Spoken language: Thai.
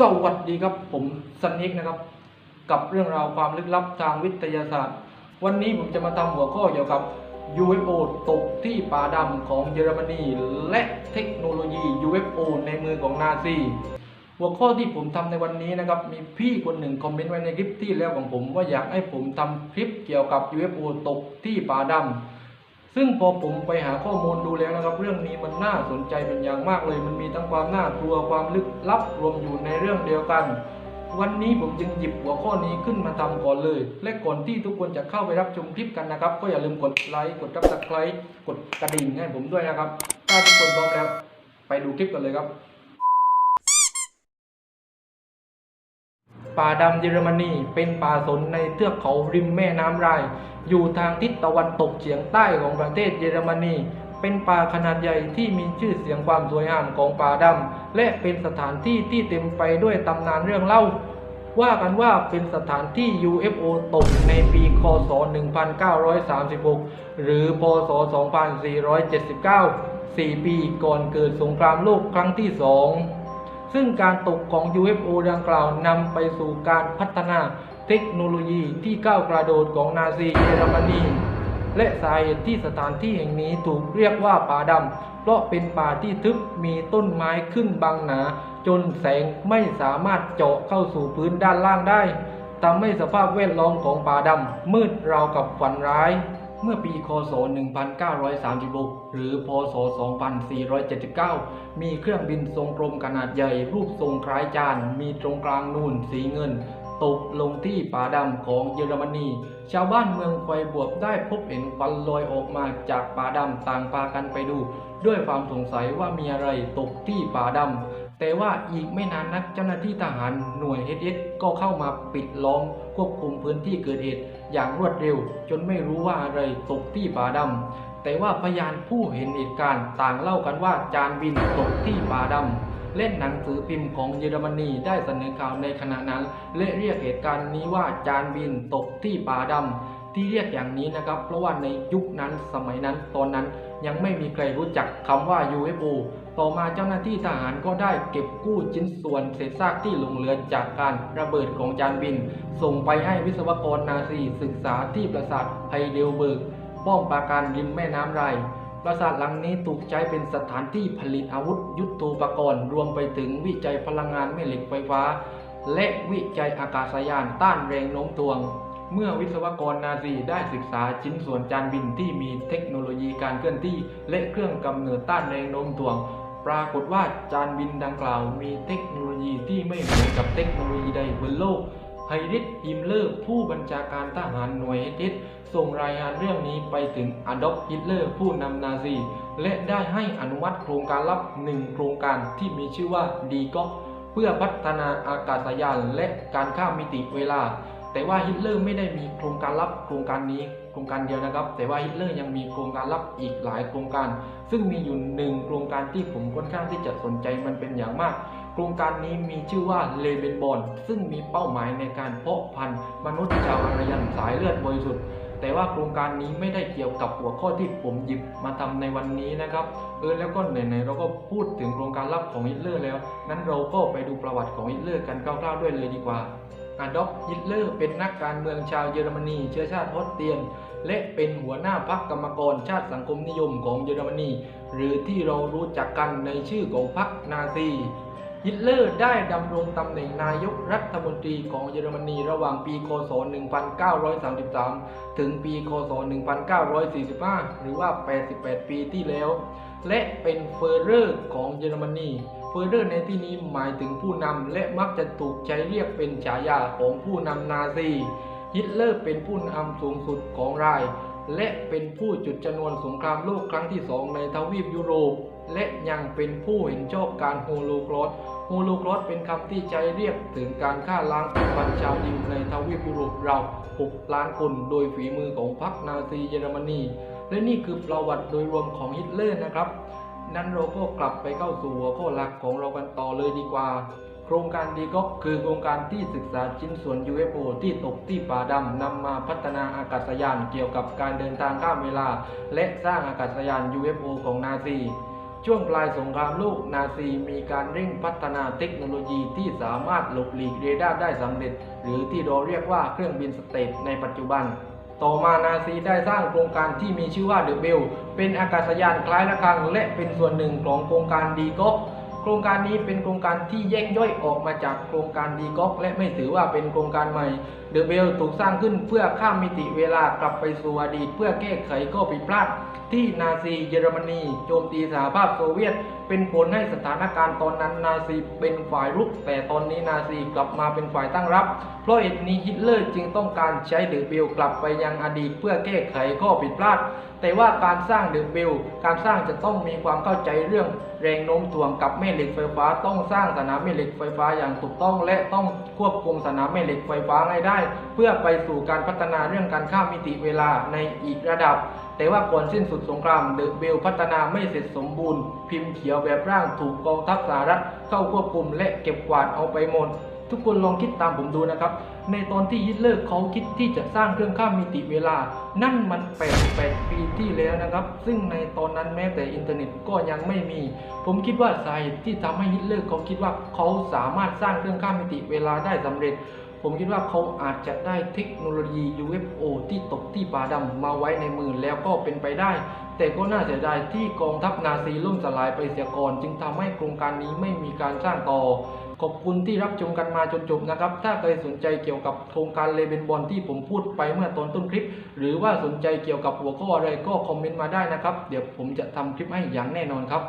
สวัสดีครับผมสันนิกนะครับ กับเรื่องราวความลึกลับทางวิทยาศาสตร์ วันนี้ผมจะมาทำหัวข้อเกี่ยวกับ UFO ตกที่ป่าดำของเยอรมนี และเทคโนโลยี UFO ในมือของนาซี หัวข้อที่ผมทำในวันนี้นะครับ มีพี่คนหนึ่งคอมเมนต์ไว้ในคลิปที่แล้วของผม ว่าอยากให้ผมทำคลิปเกี่ยวกับ UFO ตกที่ป่าดำ ซึ่งพอผมไปหาข้อมูลดูแล้วนะครับ เรื่องนี้มันน่าสนใจเป็นอย่างมากเลย มันมีทั้งความน่ากลัวความลึกลับรวมอยู่ในเรื่องเดียวกัน วันนี้ผมจึงหยิบหัวข้อนี้ขึ้นมาทำก่อนเลย และก่อนที่ทุกคนจะเข้าไปรับชมคลิปกันนะครับ ก็อย่าลืมกดไลค์กดซับสไครต์กดกระดิ่งให้ผมด้วยนะครับ ถ้าทุกคนพร้อมแล้ว ไปดูคลิปกันเลยครับ ป่าดำเยอรมนี เป็นป่าสนในเทือกเขาริมแม่น้ำไรอยู่ทางทิศตะวันตกเฉียงใต้ของประเทศเยอรมนี เป็นป่าขนาดใหญ่ที่มีชื่อเสียงความสวยงามของป่าดำ และเป็นสถานที่ที่เต็มไปด้วยตำนานเรื่องเล่า ว่ากันว่าเป็นสถานที่ UFO ตกในปี คศ 1936 หรือ พศ 2479 4 ปีก่อนเกิดสงครามโลกครั้งที่สอง ซึ่งการตกของ UFO ดังกล่าวนำไปสู่การพัฒนาเทคโนโลยีที่ก้าวกระโดดของนาซีเยอรมนีและสาเหตุที่สถานที่แห่งนี้ถูกเรียกว่าป่าดำ เพราะเป็นป่าที่ทึบมีต้นไม้ขึ้นบังหนา จนแสงไม่สามารถเจาะเข้าสู่พื้นด้านล่างได้ทำให้สภาพแวดล้อมของป่าดำมืดราวกับฝันร้าย เมื่อปีคศ 1936 หรือ พศ 2479 มีเครื่องบินทรงกลมขนาดใหญ่รูปทรงคล้ายจาน มีตรงกลางนูนสีเงิน ตกลงที่ป่าดำของเยอรมนี ชาวบ้านเมืองไฟบวบได้พบเห็นควันลอยออกมาจากป่าดำต่างพากันไปดู ด้วยความสงสัยว่ามีอะไรตกที่ป่าดำ แต่ว่าอีกไม่นานนักเจ้าหน้าที่ทหารหน่วยเฮดเอสก็เข้ามาปิดล้อมควบคุมพื้นที่เกิดเหตุอย่างรวดเร็ว จนไม่รู้ว่าอะไรตกที่ป่าดำแต่ว่าพยานผู้เห็นเหตุการณ์ต่างเล่ากันว่าจานบินตกที่ป่าดำเล่นหนังสือพิมพ์ของเยอรมนีได้เสนอข่าวในขณะนั้น และเรียกเหตุการณ์นี้ว่าจานบินตกที่ป่าดำที่เรียกอย่างนี้นะครับ เพราะว่าในยุคนั้นสมัยนั้นตอนนั้น ยังไม่มีใครรู้จักคำว่า UFO ต่อมาเจ้าหน้าที่ทหารก็ได้เก็บกู้ชิ้นส่วนเศษซากที่หลงเหลือจากการระเบิดของจานบิน ส่งไปให้วิศวกรนาซีศึกษาที่ปราสาทไฮเดลเบิร์ก ป้อมปราการริมแม่น้ำไรปราสาทหลังนี้ถูกใช้เป็นสถานที่ผลิตอาวุธยุทโธปกรณ์ รวมไปถึงวิจัยพลังงานแม่เหล็กไฟฟ้า และวิจัยอากาศยานต้านแรงโน้มถ่วง เมื่อวิศวกรนาซีได้ศึกษาชิ้นส่วนจานบินที่มีเทคโนโลยีการเคลื่อนที่และเครื่องกำเนิดต้านแรงโน้มถ่วง ปรากฏว่าจานบินดังกล่าวมีเทคโนโลยีที่ไม่เหมือนกับเทคโนโลยีใดบนโลกไฮริสฮิมเลอร์ผู้บัญชาการทหารหน่วยเอสส่งรายงานเรื่องนี้ไปถึงอดอล์ฟฮิตเลอร์ผู้นำนาซี และได้ให้อนุมัติโครงการลับหนึ่งโครงการที่มีชื่อว่าดีก็เพื่อพัฒนาอากาศยานและการข้ามมิติเวลา แต่ว่าฮิตเลอร์ไม่ได้มีโครงการลับโครงการนี้โครงการเดียวนะครับ แต่ว่าฮิตเลอร์ยังมีโครงการลับอีกหลายโครงการ ซึ่งมีอยู่หนึ่งโครงการที่ผมค่อนข้างที่จะสนใจมันเป็นอย่างมาก โครงการนี้มีชื่อว่าเลเบนบอลซึ่งมีเป้าหมายในการเพาะพันธุ์มนุษย์ชาวอารยันสายเลือดบริสุทธิ์แต่ว่าโครงการนี้ไม่ได้เกี่ยวกับหัวข้อที่ผมหยิบมาทำในวันนี้นะครับเออแล้วก็ไหนๆเราก็พูดถึงโครงการลับของฮิตเลอร์แล้ว นั้นเราก็ไปดูประวัติของฮิตเลอร์กันคร่าวๆด้วยเลยดีกว่า อาดอล์ฟฮิตเลอร์เป็นนักการเมืองชาวเยอรมนีเชื้อชาติฮอสเตียน และเป็นหัวหน้าพรรคกรรมกรชาติสังคมนิยมของเยอรมนี หรือที่เรารู้จักกันในชื่อของพรรคนาซี ฮิตเลอร์ได้ดำรงตำแหน่งนายกรัฐมนตรีของเยอรมนีระหว่างปีคศ 1933 ถึงปีคศ 1945 หรือว่า 88 ปีที่แล้ว และเป็นเฟอร์เรอร์ของเยอรมนีเฟอร์เรอร์ในที่นี้หมายถึงผู้นำและมักจะถูกใช้เรียกเป็นฉายาของผู้นำนาซีฮิตเลอร์เป็นผู้นำสูงสุดของราย และเป็นผู้จุดชนวนสงครามโลกครั้งที่สองในทวีปยุโรป และยังเป็นผู้เห็นชอบการโฮโลครอส ฮโลครอสเป็นคำที่ใช้เรียกถึงการฆ่าล้างเผ่าพันชาวยิวในทวีปยุโรปราว6ล้านคน โดยฝีมือของพรรคนาซีเยอรมนี และนี่คือประวัติโดยรวมของฮิตเลอร์นะครับ นั้นเราก็กลับไปเข้าสู่หัวข้อหลักของเรากันต่อเลยดีกว่า โครงการดีก็คือโครงการที่ศึกษาชิ้นส่วน UFO ที่ตกที่ป่าดำนำมาพัฒนาอากาศยานเกี่ยวกับการเดินทางข้ามเวลา และสร้างอากาศยาน UFO ของนาซี ช่วงปลายสงครามโลกนาซีมีการเร่งพัฒนาเทคโนโลยีที่สามารถหลบหลีกเรดาร์ได้สำเร็จ หรือที่เราเรียกว่าเครื่องบินสเตทในปัจจุบัน ต่อมานาซีได้สร้างโครงการที่มีชื่อว่าเดอะเบลเป็นอากาศยานคล้ายระฆังและเป็นส่วนหนึ่งของโครงการดีก็ ครงการนี้เป็นโครงการที่แยกย่อยออกมาจากโครงการดีก็และไม่ถือว่าเป็นโครงการใหม่เดอะเบลถูกสร้างขึ้นเพื่อข้ามมิติเวลากลับไปสู่อดีต เพื่อแก้ไขข้อผิดพลาดที่นาซีเยอรมนีโจมตีสหภาพโซเวียต เป็นผลให้สถานการณ์ตอนนั้นนาซีเป็นฝ่ายรุก แต่ตอนนี้นาซีกลับมาเป็นฝ่ายตั้งรับ เพราะเหตุนี้ฮิตเลอร์จึงต้องการใช้เดอะเบลกลับไปยังอดีต เพื่อแก้ไขข้อผิดพลาด แต่ว่าการสร้างเดอะเบลการสร้างจะต้องมีความเข้าใจเรื่องแรงโน้มถ่วงกับแม่เหล็กไฟฟ้า ต้องสร้างสนามแม่เหล็กไฟฟ้าอย่างถูกต้อง และต้องควบคุมสนามแม่เหล็กไฟฟ้าให้ได้ เพื่อไปสู่การพัฒนาเรื่องการข้ามมิติเวลาในอีกระดับ แต่ว่าก่อนสิ้นสุดสงครามเดอะเบลพัฒนาไม่เสร็จสมบูรณ์ พิมพ์เขียวแบบร่างถูกกองทัพสหรัฐเข้าควบคุมและเก็บกวาดเอาไปหมด ทุกคนลองคิดตามผมดูนะครับ ในตอนที่ฮิตเลอร์เขาคิดที่จะสร้างเครื่องข้ามมิติเวลา นั่นมันแปดแปดปีที่แล้วนะครับ ซึ่งในตอนนั้นแม้แต่อินเทอร์เน็ตก็ยังไม่มี ผมคิดว่าสาเหตุที่ทำให้ฮิตเลอร์เขาคิดว่าเขาสามารถสร้างเครื่องข้ามมิติเวลาได้สำเร็จ ผมคิดว่าเขาอาจจะได้เทคโนโลยี UFO ที่ตกที่ป่าดำมาไว้ในมือแล้วก็เป็นไปได้ แต่ก็น่าเสียดายที่กองทัพนาซีล่มสลายไปเสียก่อนจึงทำให้โครงการนี้ไม่มีการสร้างต่อ ขอบคุณที่รับชมกันมาจนจบนะครับ ถ้าใครสนใจเกี่ยวกับโครงการเลเบนบอลที่ผมพูดไปเมื่อตอนต้นคลิป หรือว่าสนใจเกี่ยวกับหัวข้ออะไรก็คอมเมนต์มาได้นะครับ เดี๋ยวผมจะทำคลิปให้อย่างแน่นอนครับ